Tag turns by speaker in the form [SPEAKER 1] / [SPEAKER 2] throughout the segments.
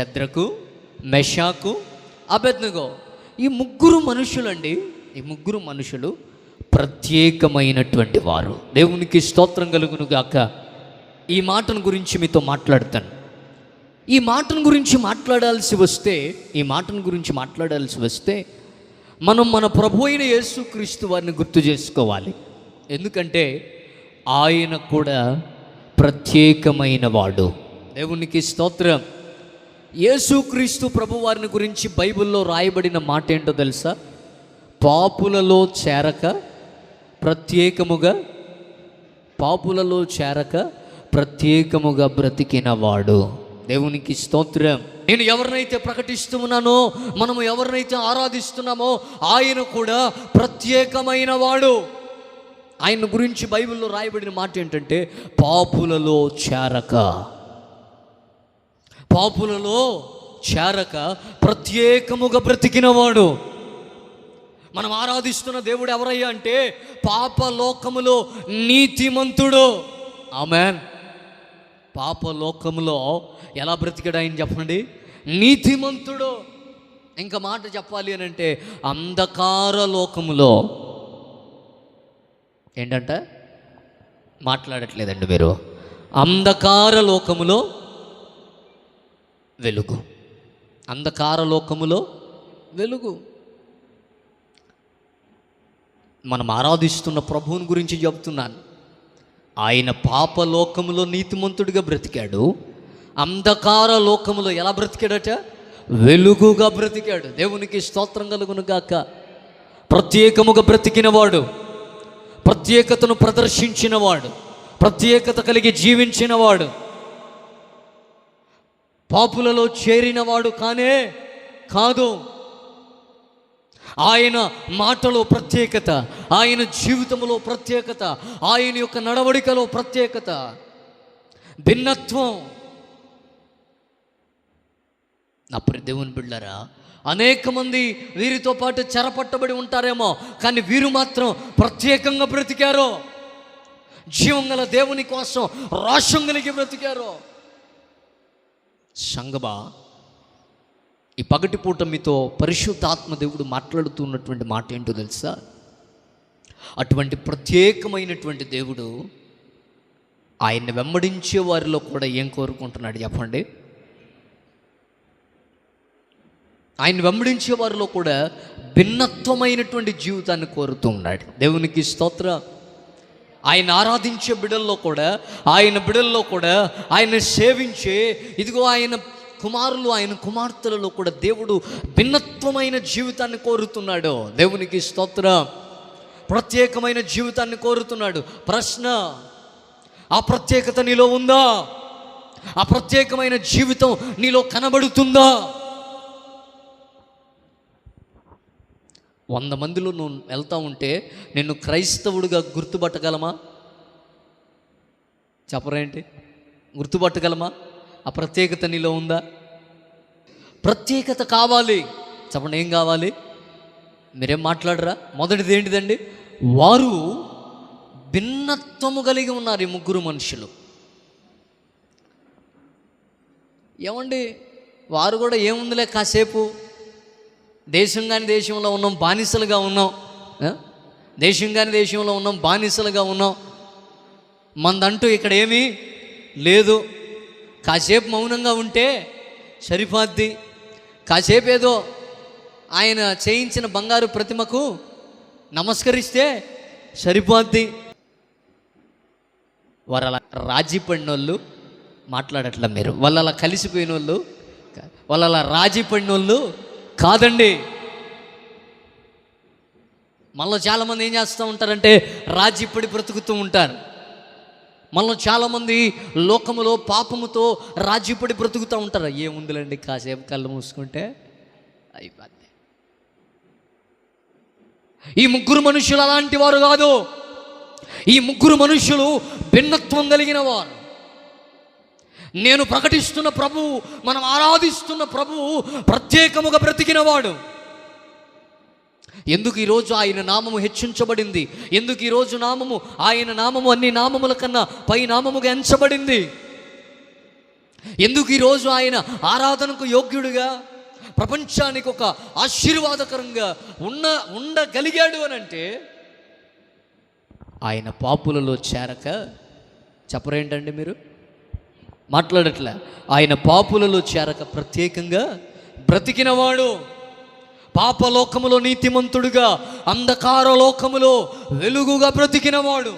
[SPEAKER 1] చద్రకు మెషాకు Abednego. ఈ ముగ్గురు మనుషులండి ఈ ముగ్గురు మనుషులు ప్రత్యేకమైనటువంటి వారు. దేవునికి స్తోత్రం కలుగును గాక ఈ మాటను గురించి మీతో మాట్లాడతాను. ఈ మాటను గురించి మాట్లాడాల్సి వస్తే ఈ మాటను గురించి మాట్లాడాల్సి వస్తే మనం మన ప్రభు అయిన యేసుక్రీస్తు వారిని గుర్తు చేసుకోవాలి. ఎందుకంటే ఆయన కూడా ప్రత్యేకమైన వాడు. దేవునికి స్తోత్రం. యేసుక్రీస్తు ప్రభు వారిని గురించి బైబిల్లో రాయబడిన మాట ఏంటో తెలుసా? పాపులలో చేరక ప్రత్యేకముగా పాపులలో చేరక ప్రత్యేకముగా బ్రతికినవాడు. దేవునికి స్తోత్రం. నేను ఎవరినైతే ప్రకటిస్తున్నానో మనము ఎవరినైతే ఆరాధిస్తున్నామో ఆయన కూడా ప్రత్యేకమైన వాడు. ఆయన గురించి బైబిల్లో రాయబడిన మాట ఏంటంటే పాపులలో చేరక. పాపులలో చేరక ప్రత్యేకముగా బ్రతికినవాడు. మనం ఆరాధిస్తున్న దేవుడు ఎవరయ్యా అంటే పాపలోకములో నీతిమంతుడు. ఆమెన్. పాపలోకములో ఎలా బ్రతికాడు ఆయన చెప్పండి? నీతిమంతుడు. ఇంకా మాట చెప్పాలి అని అంటే అంధకార లోకములో. ఏంటంట? మాట్లాడట్లేదండి మీరు. అంధకార లోకములో వెలుగు. అంధకార లోకములో వెలుగు. మనం ఆరాధిస్తున్న ప్రభువుని గురించి చెప్తున్నాను. ఆయన పాపలోకములో నీతిమంతుడిగా బ్రతికాడు. అంధకార లోకములో ఎలా బ్రతికాడట? వెలుగుగా బ్రతికాడు. దేవునికి స్తోత్రం కలుగును గాక. ప్రత్యేకముగా బ్రతికినవాడు. ప్రత్యేకతను ప్రదర్శించినవాడు. ప్రత్యేకత కలిగి జీవించినవాడు. పాపులలో చేరినవాడు కానే కాదు. ఆయన మాటలో ప్రత్యేకత ఆయన జీవితంలో ప్రత్యేకత ఆయన యొక్క నడవడికలో ప్రత్యేకత. భిన్నత్వం. నా దేవుని బిళ్ళరా అనేక మంది వీరితో పాటు చెరపట్టబడి ఉంటారేమో కానీ వీరు మాత్రం ప్రత్యేకంగా బ్రతికారు. జీవం గల దేవుని కోసం రాష్ట్రం కలిగి బ్రతికారు. సంగమా ఈ పగటిపూట మీతో పరిశుద్ధాత్మ దేవుడు మాట్లాడుతున్నటువంటి మాట ఏంటో తెలుసా? అటువంటి ప్రత్యేకమైనటువంటి దేవుడు ఆయన్ని వెంబడించే వారిలో కూడా ఏం కోరుకుంటున్నాడు చెప్పండి? ఆయన వెంబడించే వారిలో కూడా భిన్నత్వమైనటువంటి జీవితాన్ని కోరుతూ ఉన్నాడు. దేవునికి స్తోత్ర. ఆయన ఆరాధించే బిడల్లో కూడా ఆయన బిడల్లో కూడా ఆయన సేవించే ఇదిగో ఆయన కుమారులు ఆయన కుమార్తెలలో కూడా దేవుడు భిన్నత్వమైన జీవితాన్ని కోరుతున్నాడు. దేవునికి స్తోత్ర. ప్రత్యేకమైన జీవితాన్ని కోరుతున్నాడు. ప్రశ్న ఆ ప్రత్యేకత నీలో ఉందా? ఆ ప్రత్యేకమైన జీవితం నీలో కనబడుతుందా? వంద మందిలో నువ్వు వెళ్తా ఉంటే నిన్ను క్రైస్తవుడిగా గుర్తుపట్టగలమా? చెప్పరేంటి గుర్తుపట్టగలమా? ఆ ప్రత్యేకత నీలో ఉందా? ప్రత్యేకత కావాలి. చెప్పండి ఏం కావాలి? మీరేం మాట్లాడరా? మొదటిది ఏంటిదండి? వారు భిన్నత్వము కలిగి ఉన్నారు ఈ ముగ్గురు మనుషులు. ఏమండి? వారు కూడా ఏముందిలే కాసేపు? దేశం కాని దేశంలో ఉన్నాం బానిసలుగా ఉన్నాం దేశం కాని దేశంలో ఉన్నాం బానిసలుగా ఉన్నాం. మందంటూ ఇక్కడ ఏమీ లేదు. కాసేపు మౌనంగా ఉంటే సరిపోద్ది. కాసేపు ఏదో ఆయన చేయించిన బంగారు ప్రతిమకు నమస్కరిస్తే సరిపోద్ది. వారు అలా రాజీ పడిన వాళ్ళు మాట్లాడట్ల మీరు. వాళ్ళు అలా కలిసిపోయిన వాళ్ళు వాళ్ళు అలా రాజీ పడిన వాళ్ళు కాదండి. మనలో చాలామంది ఏం చేస్తూ ఉంటారంటే రాజీ బ్రతుకుతూ ఉంటారు. మనలో చాలామంది లోకములో పాపముతో రాజీపడి బ్రతుకుతూ ఉంటారు. ఏముందిలేండి కాసేపు కళ్ళు మూసుకుంటే అయిపోద్ది. ఈ ముగ్గురు మనుషులు అలాంటి వారు కాదు. ఈ ముగ్గురు మనుషులు భిన్నత్వం కలిగిన వారు. నేను ప్రకటిస్తున్న ప్రభువు మనం ఆరాధిస్తున్న ప్రభువు ప్రత్యేకముగా బ్రతికినవాడు. ఎందుకు ఈరోజు ఆయన నామము హెచ్చించబడింది? ఎందుకు ఈరోజు నామము ఆయన నామము అన్ని నామముల కన్నా పై నామముగా ఎంచబడింది? ఎందుకు ఈరోజు ఆయన ఆరాధనకు యోగ్యుడిగా ప్రపంచానికి ఒక ఆశీర్వాదకరంగా ఉన్న ఉండగలిగాడు అని అంటే ఆయన పాపులలో చేరక చెప్పరేంటండి మీరు? మాట్లాడట్లే. ఆయన పాపులలో చేరక ప్రత్యేకంగా బ్రతికినవాడు. పాపలోకములో నీతిమంతుడుగా అంధకార లోకములో వెలుగుగా బ్రతికినవాడు.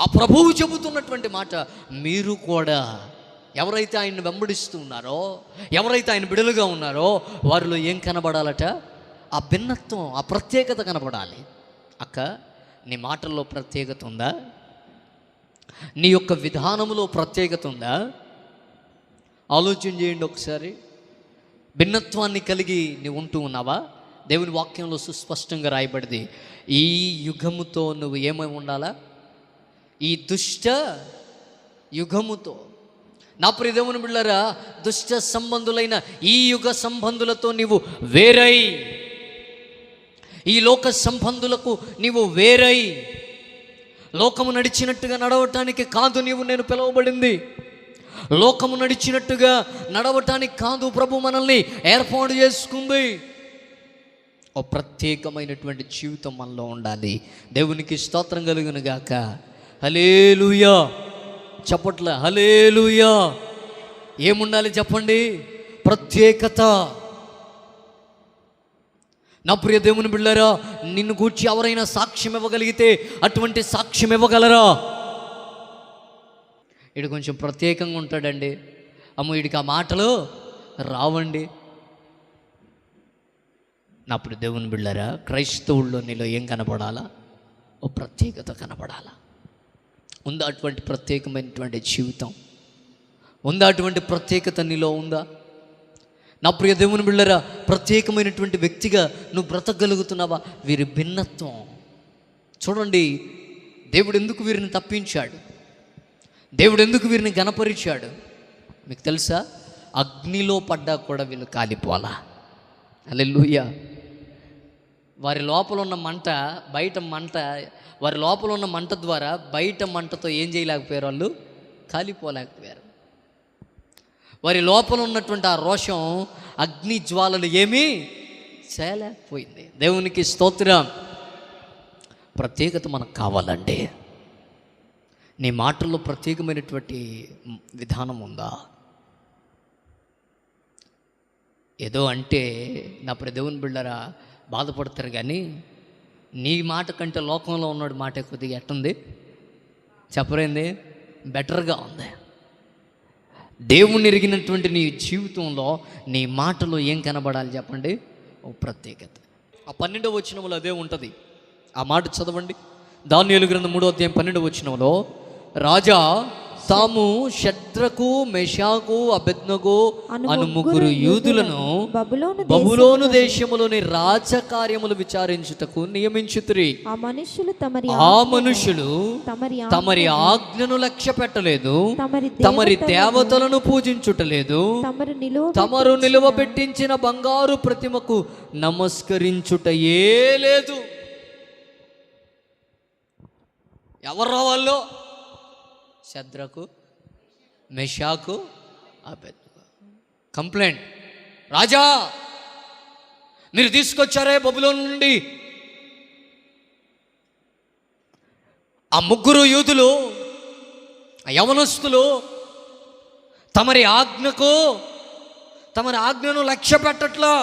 [SPEAKER 1] ఆ ప్రభువు చెబుతున్నటువంటి మాట మీరు కూడా ఎవరైతే ఆయన్ని వెంబడిస్తూ ఉన్నారో ఎవరైతే ఆయన బిడలుగా ఉన్నారో వారిలో ఏం కనబడాలట? ఆ భిన్నత్వం ఆ ప్రత్యేకత కనబడాలి. అక్క నీ మాటల్లో ప్రత్యేకత ఉందా? నీ యొక్క విధానములో ప్రత్యేకత ఉందా? ఆలోచన చేయండి ఒకసారి. భిన్నత్వాన్ని కలిగి నీవు ఉంటూ ఉన్నావా? దేవుని వాక్యంలో సుస్పష్టంగా రాయబడింది. ఈ యుగముతో నువ్వు ఏమై ఉండాలా? ఈ దుష్ట యుగముతో. నా ప్రియదేవుని బిళ్ళరా దుష్ట సంబంధులైన ఈ యుగ సంబంధులతో నీవు వేరై. ఈ లోక సంబంధులకు నీవు వేరై. లోకము నడిచినట్టుగా నడవటానికి కాదు నీవు నేను పిలువబడింది. లోకము నడిచినట్టుగా నడవటానికి కాదు ప్రభు మనల్ని ఏర్పాటు చేసుకుంది. ఓ ప్రత్యేకమైనటువంటి జీవితం మనలో ఉండాలి. దేవునికి స్తోత్రం కలుగును గాక. హలేలుయా చెప్పట్ల హలేలుయా ఏముండాలి చెప్పండి? ప్రత్యేకత. నా ప్రియ దేవుని బిళ్ళారా నిన్ను గూర్చి ఎవరైనా సాక్ష్యం ఇవ్వగలిగితే అటువంటి సాక్ష్యం ఇవ్వగలరా? ఇడు కొంచెం ప్రత్యేకంగా ఉంటాడండి. అమ్మో వీడికి ఆ మాటలు రావండి. నా ప్రియ దేవుని బిళ్ళారా క్రైస్తవుల్లో నీలో ఏం కనపడాలా? ఓ ప్రత్యేకత కనపడాలా? ఉందా అటువంటి ప్రత్యేకమైనటువంటి జీవితం? ఉందా అటువంటి ప్రత్యేకత నీలో ఉందా? నా ప్రియ దేవుని బిళ్ళరా ప్రత్యేకమైనటువంటి వ్యక్తిగా నువ్వు బ్రతకగలుగుతున్నావా? వీరి భిన్నత్వం. చూడండి దేవుడు ఎందుకు వీరిని తప్పించాడు? దేవుడు ఎందుకు వీరిని గణపరిచాడు మీకు తెలుసా? అగ్నిలో పడ్డా కూడా వీళ్ళు కాలిపోవాలా. అల్లెలుయ్య వారి లోపల ఉన్న మంట బయట మంట వారి లోపల ఉన్న మంట ద్వారా బయట మంటతో ఏం చేయలేకపోయారు వాళ్ళు? కాలిపోలేకపోయారు. వారి లోపల ఉన్నటువంటి ఆ రోషం అగ్ని జ్వాలలు ఏమీ చేయలేకపోయింది. దేవునికి స్తోత్రం. ప్రత్యేకత మనకు కావాలండి. నీ మాటల్లో ప్రత్యేకమైనటువంటి విధానం ఉందా? ఏదో అంటే నా దేవుని బిళ్ళరా బాధపడతారు కానీ నీ మాట కంటే లోకంలో ఉన్నాడు మాట కొద్దిగా ఎట్టుంది? చెప్పరేంది? బెటర్గా ఉంది. దేవుణ్ణి ఎరిగినటువంటి నీ జీవితంలో నీ మాటలో ఏం కనబడాలి చెప్పండి? ఓ ప్రత్యేకత. ఆ పన్నెండవ వచనంలో అదే ఉంటుంది. ఆ మాట చదవండి. దాని గ్రంథం మూడో అధ్యాయం పన్నెండవ వచనంలో రాజా తాము షడ్రకు మెషాకు అబెద్నగు అను ముగ్గురు యూదులను
[SPEAKER 2] బబులోను
[SPEAKER 1] దేశములోని రాజకార్యములు విచారించుటకు నియమించుతురి.
[SPEAKER 2] ఆ మనుషులు తమరి
[SPEAKER 1] ఆ మనుషులు
[SPEAKER 2] తమరి
[SPEAKER 1] తమరి ఆజ్ఞను లక్ష్య పెట్టలేదు
[SPEAKER 2] తమరి
[SPEAKER 1] దేవతలను పూజించుటలేదు.
[SPEAKER 2] తమరు నిలువ
[SPEAKER 1] తమరు నిలువబెట్టించిన బంగారు ప్రతిమకు నమస్కరించుటయే లేదు. ఎవరు వాళ్ళు శద్రకు మెషాకు అభ్యర్థుగా కంప్లైంట్. రాజా మీరు తీసుకొచ్చారే బబులో నుండి. ఆ ముగ్గురు యూదులు ఆ యవనస్తులు తమరి ఆజ్ఞకు తమరి ఆజ్ఞను లక్ష్య పెట్టట్లా.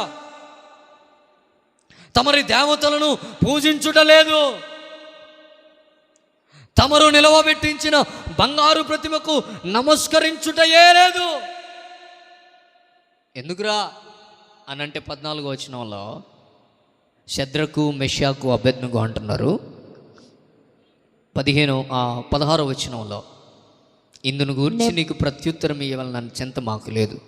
[SPEAKER 1] తమరి దేవతలను పూజించుటలేదు తమరు నిలవబెట్టించిన బంగారు ప్రతిమకు నమస్కరించుటయే లేదు. ఎందుకురా? అని అంటే పద్నాలుగో వచనంలో శద్రకు మెషాకు అభ్యర్థనకు అంటున్నారు. పదిహేను పదహారో వచనంలో ఇందును గురించి నీకు ప్రత్యుత్తరం ఇవ్వాలని చింత మాకు లేదు.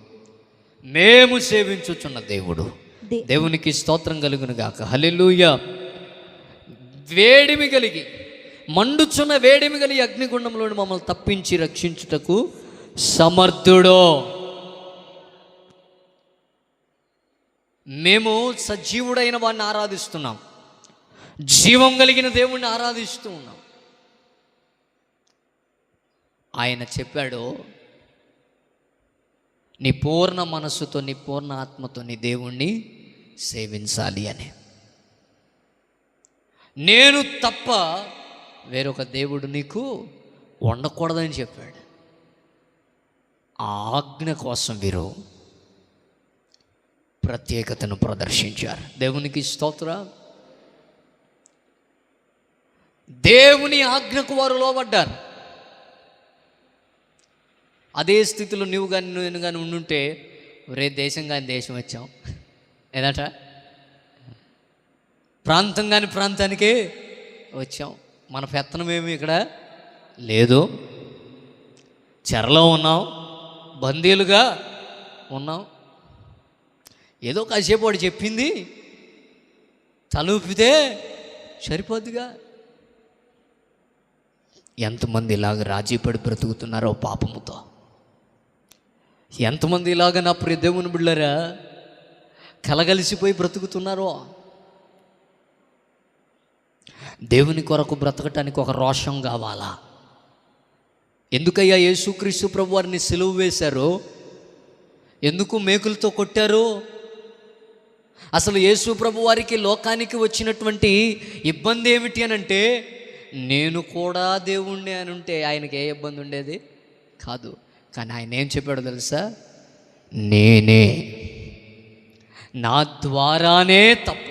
[SPEAKER 1] మేము సేవించుచున్న దేవుడు. దేవునికి స్తోత్రం కలుగును గాక. హల్లెలూయ. వేడిమి కలిగి మండుచున్న వేడిమి కలిగి అగ్నిగుండంలో మమ్మల్ని తప్పించి రక్షించుటకు సమర్థుడో. మేము సజీవుడైన వాడిని ఆరాధిస్తున్నాం. జీవం కలిగిన దేవుణ్ణి ఆరాధిస్తూ ఉన్నాం. ఆయన చెప్పాడు నీ పూర్ణ మనస్సుతో నీ పూర్ణ ఆత్మతో నీ దేవుణ్ణి సేవించాలి అని. నేను తప్ప వేరొక దేవుడు నీకు ఉండకూడదని చెప్పాడు. ఆ ఆజ్ఞ కోసం వీరు ప్రత్యేకతను ప్రదర్శించారు. దేవునికి స్తోత్ర. దేవుని ఆజ్ఞకు వారు లోబడ్డారు. అదే స్థితిలో నువ్వు కానీ నేను కానీ ఉండుంటే ఒరే దేశం కానీ దేశం వచ్చాం. ఏదట? ప్రాంతం కాని ప్రాంతానికే వచ్చాం. మన పెత్తనం ఏమి ఇక్కడ? లేదు. చెరలో ఉన్నాం. బందీలుగా ఉన్నాం. ఏదో కాసేపు వాడు చెప్పింది తలూపితే సరిపోద్దిగా. ఎంతమంది ఇలాగ రాజీపడి బ్రతుకుతున్నారో పాపముతో. ఎంతమంది ఇలాగ నా ప్రియ దేవుని బిళ్ళరా కలగలిసిపోయి బ్రతుకుతున్నారో. దేవుని కొరకు బ్రతకటానికి ఒక రోషం కావాలా? ఎందుకయ్యా యేసుక్రీస్తు ప్రభు వారిని సెలువు వేశారు? ఎందుకు మేకులతో కొట్టారు? అసలు యేసు ప్రభు వారికి లోకానికి వచ్చినటువంటి ఇబ్బంది ఏమిటి అని అంటే నేను కూడా దేవుణ్ణి అని ఉంటే ఆయనకి ఏ ఇబ్బంది ఉండేది? కాదు. కానీ ఆయన ఏం చెప్పాడో తెలుసా? నేనే. నా ద్వారానే తప్ప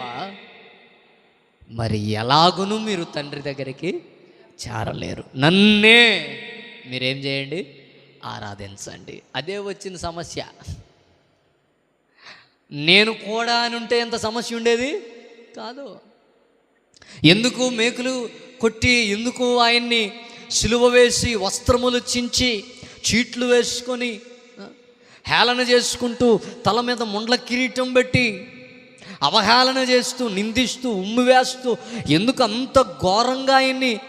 [SPEAKER 1] మరి ఎలాగును మీరు తండ్రి దగ్గరికి చేరలేరు. నన్నే మీరేం చేయండి? ఆరాధించండి. అదే వచ్చిన సమస్య. నేను కూడా అని ఉంటే ఎంత సమస్య ఉండేది? కాదు. ఎందుకు మేకులు కొట్టి ఎందుకు ఆయన్ని సిలువ వేసి వస్త్రములు చించి చీట్లు వేసుకొని హేళన చేసుకుంటూ తల మీద ముండ్ల కిరీటం పెట్టి అవహేళన చేస్తూ నిందిస్తూ ఉమ్మివేస్తూ ఎందుకు అంత ఘోరంగా ఆయన్ని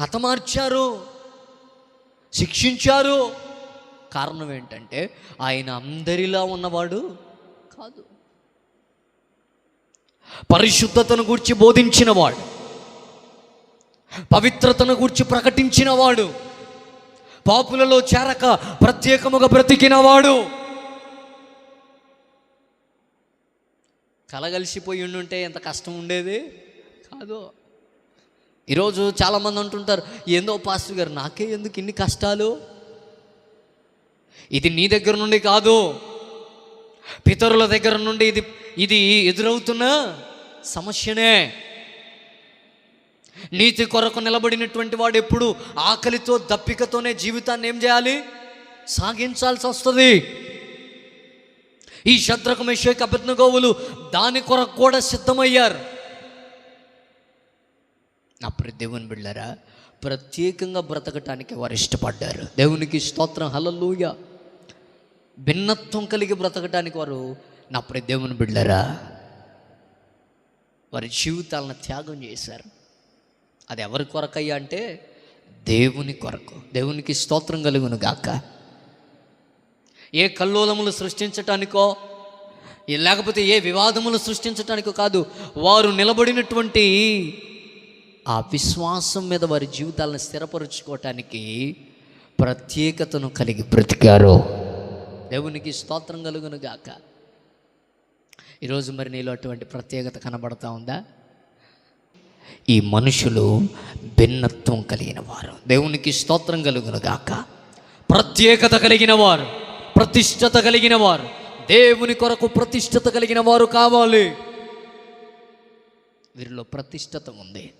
[SPEAKER 1] హతమార్చారు శిక్షించారు? కారణం ఏంటంటే ఆయన అందరిలా ఉన్నవాడు కాదు. పరిశుద్ధతను గూర్చి బోధించినవాడు పవిత్రతను గూర్చి ప్రకటించినవాడు పాపులలో చేరక ప్రత్యేకముగా బ్రతికినవాడు. కలగలిసిపోయి ఉండుంటే ఎంత కష్టం ఉండేది? కాదు. ఈరోజు చాలామంది అంటుంటారు ఏందో పాస్టర్ గారు నాకే ఎందుకు ఇన్ని కష్టాలు? ఇది నీ దగ్గర నుండి కాదు. పితరుల దగ్గర నుండి ఇది ఇది ఎదురవుతున్న సమస్యనే. నీతి కొరకు నిలబడినటువంటి వాడు ఎప్పుడు ఆకలితో దప్పికతోనే జీవితాన్ని ఏం చేయాలి? సాగించాల్సి వస్తుంది. ఈ శత్రుకు మెషేక్ అభిజ్ఞగోవులు దాని కొరకు కూడా సిద్ధమయ్యారు. అప్పుడు దేవుని బిళ్ళారా ప్రత్యేకంగా బ్రతకటానికి వారు ఇష్టపడ్డారు. దేవునికి స్తోత్రం. హలలుయ భిన్నత్వం కలిగి బ్రతకటానికి వారు నా దేవుని బిళ్ళారా వారి జీవితాలను త్యాగం చేశారు. అది ఎవరి కొరకయ్యా అంటే దేవుని కొరకు. దేవునికి స్తోత్రం కలుగును గాక. ఏ కల్లోలములు సృష్టించటానికో లేకపోతే ఏ వివాదములు సృష్టించటానికో కాదు వారు నిలబడినటువంటి ఆ విశ్వాసం మీద వారి జీవితాలను స్థిరపరుచుకోవటానికి ప్రత్యేకతను కలిగి బ్రతికారు. దేవునికి స్తోత్రం కలుగును గాక. ఈరోజు మరి నీలో అటువంటి ప్రత్యేకత కనబడతా ఉందా? ఈ మనుషులు భిన్నత్వం కలిగిన వారు. దేవునికి స్తోత్రం కలుగును గాక. ప్రత్యేకత కలిగిన వారు. ప్రతిష్టత కలిగిన వారు దేవుని కొరకు ప్రతిష్టత కలిగిన వారు కావాలి. వీరిలో ప్రతిష్టత ఉంది.